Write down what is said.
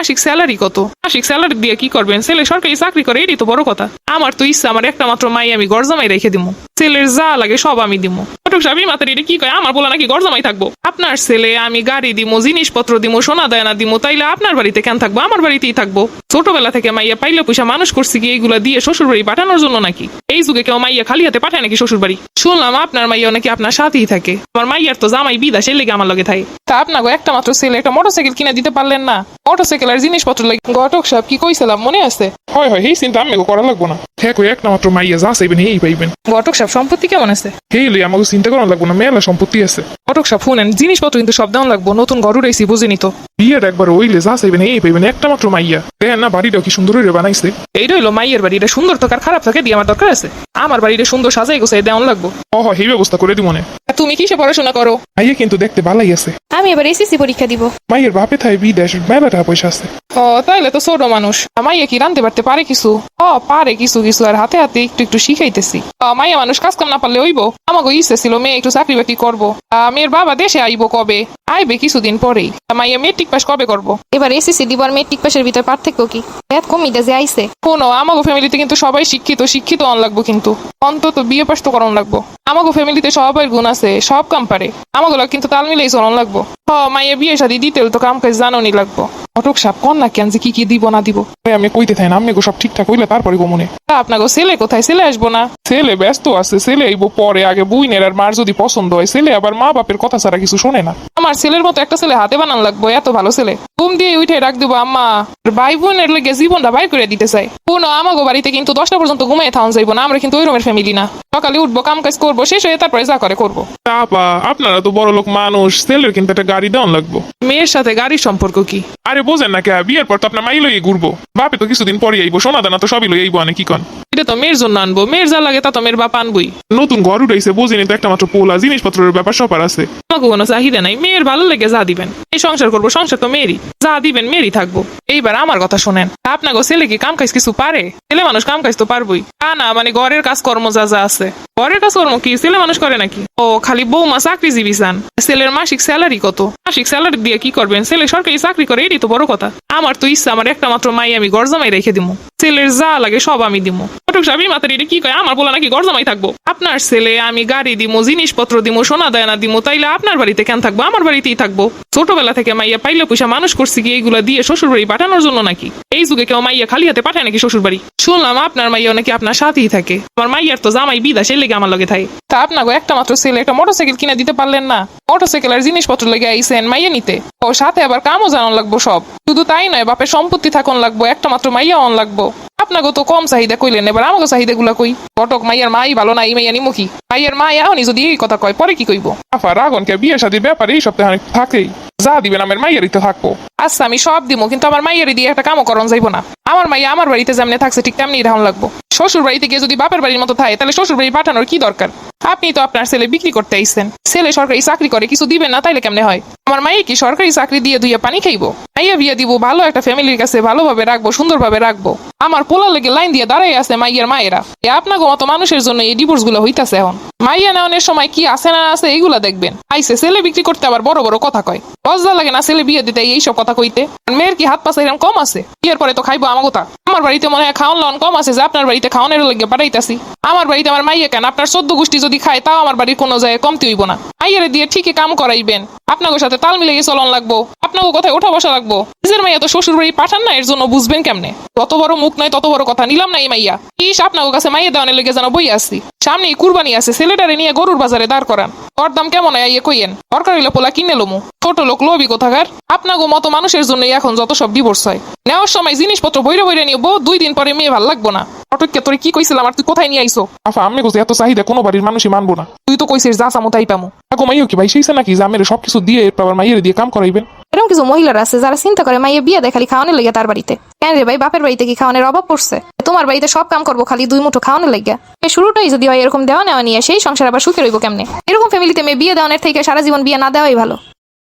মাসিক স্যালারি কত? মাসিক স্যালারি দিয়ে কি করবেন? ছেলে সরকারি চাকরি করে, এটাই তো বড় কথা। আমার তো ইচ্ছা, আমার একটা মাত্র মাই আমি গরজামাই রেখে দিবো ছেলের যা লাগে সব আমি দিমু। ফটক সাহেব মাথার এটা কি কয়? আমার বলা নাকি গরজামাই থাকব। আপনার ছেলে আমি গাড়ি দিমু জিনিসপত্র দিমু সোনা দায়না দিমু তাইলে আপনার বাড়িতে কেন থাকব? আমার বাড়িতেই থাকব। ছোটবেলা থেকে মাইয়া পাইলে পয়সা মানুষ করছি কি এইগুলা দিয়ে শ্বশুর বাড়ি পাঠানোর জন্য নাকি? এই যুগে কেউ মাইয়া খালি হাতে পাঠায় নাকি শ্বশুর বাড়ি শুনলাম আপনার মাইয়া নাকি আপনার সাথেই থাকে। আমার মাইয়ার তো জামাই বিদা সে লেগে আমার লগে থাকে। তা আপনাকে একটা মাত্র ছেলে একটা মোটরসাইকেল কিনে দিতে পারলেন না? মোটরসাইকেল আর জিনিসপত্র লাগে ঘটক সাহেব কি কইছিলাম মনে আছে? হয় হয় এই চিন্তা আমি করা লাগবো না। হ্যাঁ কই একটা মাত্র মাইয়া যা চাইবেন এই পাইবেন। ঘটক সাহেব সম্পত্তি কেমন আছে? হেই লই আমাকে চিন্তা করা লাগবো না মেলা সম্পত্তি আছে। ঘটক ফোন এন্ড জিনিসপত্র কিন্তু সব দাম লাগবো নতুন ঘর উড়াইছি বুঝে নিত। বিয়ের একবার ওইলে যা চাইবেন এই পাইবেন একটা মাত্র মাইয়া। দেখেন না বাড়িটাও কি সুন্দর হইলে বানাইছে। এইটা হইল মাইয়ের বাড়ি এটা সুন্দর তো আর খারাপ থাকে দিয়ে আমার দরকার আছে। আমার বাড়িটা সুন্দর সাজাই গোছাই দেওয়া লাগবো। অহ এই ব্যবস্থা করে দিব মনে তুমি কিসে পড়াশোনা করো? মাইয়া কিন্তু দেখতে ভালাই আছে। আমি এবার এসএসসি পরীক্ষা দিব। মাইয়ের বাপে থাই বিদেশ মেলা টাকা পয়সা আছে। ও তাইলে তো ছোট মানুষ। মাইয়া কি রানতে পারতে পারে কিছু? ও পারে কিছু কিছু আর হাতে হাতে একটু একটু শিখাইতেছি। মাইয়া মানুষ কাজ কাম না পারলে হইব? আমাকে ইচ্ছে ছিল মেয়ে একটু চাকরি বাকরি করব। মেয়ের বাবা দেশে আইবো কবে? আইবে কিছুদিন পরেই। মাইয়া মেট্রিক পাস কবে করব? এবার এসএসসি দিব আর মেট্রিক পাসের ভিতর পার্থক্য কি? এত কমিটা যে আইছে। কোনো আমাগো ফ্যামিলিতে কিন্তু সবাই শিক্ষিত শিক্ষিত অন লাগবো কিন্তু। অন্তত বিয়ে পাস তো করানো লাগবো। আমাগো ফ্যামিলিতে সবাই গুণ আছে সব কাম পারে। আমাগুলো কিন্তু তাল মিলেই চলন লাগবো। হ মাইয়া বিয়ে শাদি দিতেল তো কাম কাজ জানোনি লাগবো। অটক সাপ কন না কেন যে কি কি দিব না দিব? আমি কইতে থাই না আমি সব ঠিকঠাক হইলে তারপরে গো মনে। আপনাকে ছেলে কোথায়? ছেলে আসব না। ছেলে ব্যস্ত আছে ছেলে আইবো পরে আগে বুইনের আর মার যদি পছন্দ হয় ছেলে আবার মা বাপের কথা ছাড়া কিছু শোনে না। আমার ছেলের মতো একটা ছেলে হাতে বানান লাগবো এত ভালো ছেলে। ঘুম দিয়ে উঠে রাখ দেবো আম্মা ভাই বোনের লেগে জীবনটা বাইর করে দিতে চাই। কোনো আমাগো বাড়িতে কিন্তু দশটা পর্যন্ত ঘুমিয়ে থাউন যাইবো না আমরা কিন্তু ওই রকমের ফ্যামিলি না। সকালে উঠবো কাম কাজ করব শেষ হয়ে তারপরে যা করে করব। আপনারা তো বড় লোক মানুষ ছেলের কিন্তু একটা গাড়ি দেওয়ান লাগবো। মেয়ের সাথে গাড়ির সম্পর্ক কি? আরে বোঝেন না কে বিয়ের পর তো আপনার মাই লইয়ে ঘুরবো। বাপে তো কিছুদিন পরে আইবো সোনা দানা তো সবই লই আইবো আনে কি কন? এটা তো মেয়ের জন্য আনব মেয়ের যা লাগে তা তো মেয়ের বাপ আনবই। নতুন ঘর উঠাইছে বুঝিনি তো একটা মাত্র পোলা জিনিসপত্রের ব্যাপার সবার আছে। আমাকে কোনো চাহিদা নাই মেয়ের ভালো লেগে যা দিবেন। এই সংসার করব সংসার তো মেয়েরই। যা দিবেন মেয়েরই থাকব। এইবার আমার কথা শোনেন আপনাকে ছেলে কি কাম কাজ কিছু পারে? ছেলে মানুষ কাম কাজ তো পারবই। তা না মানে ঘরের কাজ কর্ম যা যা আছে। ঘরের কাজ কর্ম কি? ছেলে মানুষ করে নাকি? ও, খালি বৌমা চাকরিজীবী চান। ছেলের মাসিক স্যালারি কত? মাসিক স্যালারি দিয়ে কি করবেন? ছেলে সরকারি চাকরি করে, এটাই তো বড় কথা। আমার তো ইচ্ছা, আমার একটা মাত্র মাই আমি গরজামাই রেখে দিমু। ছেলের যা লাগে সব আমি দিমু। ফটক সাহেব মাথার এটা কি কয়? আমার বলা নাকি গরজামাই থাকব। আপনার ছেলে, আমি গাড়ি দিমু, জিনিসপত্র দিমু, সোনা দায়না দিমু, তাইলে আপনার বাড়িতে কেন থাকব? আমার বাড়িতেই থাকব। ছোটবেলা থেকে মাইয়া পাইলে পয়সা মানুষ করছি কি এইগুলা দিয়ে শ্বশুর বাড়ি পাঠানোর জন্য নাকি? এই যুগে কেউ মাইয়া খালি হাতে পাঠায় নাকি শ্বশুর বাড়ি শুনলাম আপনার মাইয়া নাকি আপনার সাথেই থাকে। আমার মাইয়ার তো জামাই বিদা, সে লেগে আমার লগে থাকে। তা আপনাকে একটা মাত্র ছেলে একটা মোটরসাইকেল কিনে দিতে পারলেন না? মোটরসাইকেল আর জিনিসপত্র লেগে আইসেন মাইয়া নিতে। ও সাথে আবার কামও জানান লাগবো সব। শুধু তাই নয়, বাপের সম্পত্তি থাকুন লাগবো, একটা মাত্র মাইয়া অন লাগবো। আপনাকে তো কম চাহিদা কইলেন এবার আমাকে চাহিদা গুলা কই? ঘটক মাইয়ার মাই ভালো না এই মাইয়া নিমুখী। মাইয়ার মা এখনই যদি এই কথা কয় পরে কি কইব? আফা রাগন কে বিয়ে শাদির ব্যাপারে এই সপ্তাহে থাকেই। যা দিবেন আমার মাইয়ারই তো থাকব। আচ্ছা আমি সব দিব কিন্তু আমার মাইয়ারি দিয়ে একটা কামও করন যাইবো না। আমার মাইয়া আমার বাড়িতে যেমনি থাকছে ঠিক তেমনি ধান লাগবো। শ্বশুর বাড়িতে গিয়ে যদি বাপের বাড়ির মতো থাকে, তাহলে শ্বশুর বাড়ি পাঠানোর কি দরকার? আপনি তো আপনার ছেলে বিক্রি করতে আইছেন। ছেলে সরকারি চাকরি করে, কিছু দিবেন না, তাইলে কেমনে হয়? আমার মাইয়া কি সরকারি চাকরি দিয়ে দুইয়া পানি খাইবো? মাইয়া বিয়ে দিব, ভালো একটা ফ্যামিলির কাছে ভালোভাবে রাখব, সুন্দরভাবে রাখব। আমার পোলা লেগে লাইন দিয়ে দাঁড়াই আছে মাইয়ার মায়েরা। এ আপনাকে মতো মানুষের জন্য এই ডিভোর্সগুলো হইতাছে এখন। মাইয়া নেওয়ানোর সময় কি আছে না আছে এইগুলা দেখবেন। আইসে ছেলে বিক্রি করতে আবার বড় বড় কথা কয়। লজ্জা লাগে না ছেলে বিয়ে দিতে এইসব কথা কইতে? মেয়ের কি হাত পাশে এরকম কম আছে? বিয়ের পরে তো খাইবো কথা আমার বাড়িতে মনে হয় খাওয়ান লন কম আছে, যে আপনার বাড়িতে খাওয়ানোর লাগে পাঠাইতাছি আমার বাড়িতে আমার মাইয়ে কেন? আপনার চোদ্দ গোষ্ঠী যদি খায়, তাও আমার বাড়ির কোনো জায়গায় কমতি হইব না। মাইয়ের দিয়ে ঠিকই কাম করাইবেন। আপনাকে সাথে তাল মিলে গিয়ে চলন লাগবো। আপনাকে কোথায় ওঠা বসা লাগবো? নিজের মাইয়া তো শ্বশুর বাড়ি পাঠান না এর জন্য বুঝবেন কেমনে? তত বড় মুখ নয় তত বড় কথা নিলাম না এই মাইয়া। ইস আপনাকে কাছে মাইয়া দেওয়ানের লেগে যেন বই আসছি সামনে কুরবানি আছে ছেলেটারে নিয়ে গরুর বাজারে দাঁড় করান। ওর দাম কেমন হয় ইয়ে কইয়েন। দরকার হইলে পোলা কিনে লমু। ছোট লোক লোভি কোথাকার। আপনাকে মতো মানুষের জন্য এখন যত সব ডিভোর্স হয়। নেওয়ার সময় জিনিসপত্র বইরে বইরে নিয়ে বউ দুই দিন পরে মেয়ে ভালো লাগবো না। অটককে তোরে কি কইছিলাম আর তুই কোথায় নিয়ে আইসো আফা আমি কোথায় এত চাহিদা কোনো বাড়ির মানুষই মানবো না। তুই তো কইছিস যা চামু তাই পামু। আগো মাইও কি ভাই সেইছে নাকি যে আমের সবকিছু দিয়ে এরপর মাইয়ের দিয়ে কাম করাইবেন? এরকম কিছু মহিলারা আছে যারা চিন্তা করে, মাইয়ে, বিয়ে দেয় খালি খাওয়ানোর লেগে তার বাড়িতে। কেন রে ভাই, বাপের বাড়িতে কি খাওয়ানোর অভাব পড়ছে? তোমার বাড়িতে সব কাম করব খালি দুই মুঠো খাওয়ানোর লেগে। শুরুটাই যদি হয় এরকম দেওয়া নেওয়া নিয়ে, সেই সংসার আবার সুখে রইব কেমনে? এরকম ফ্যামিলিতে মেয়ে বিয়ে দেওয়ানোর থেকে সারা জীবন বিয়ে না দেওয়াই ভালো।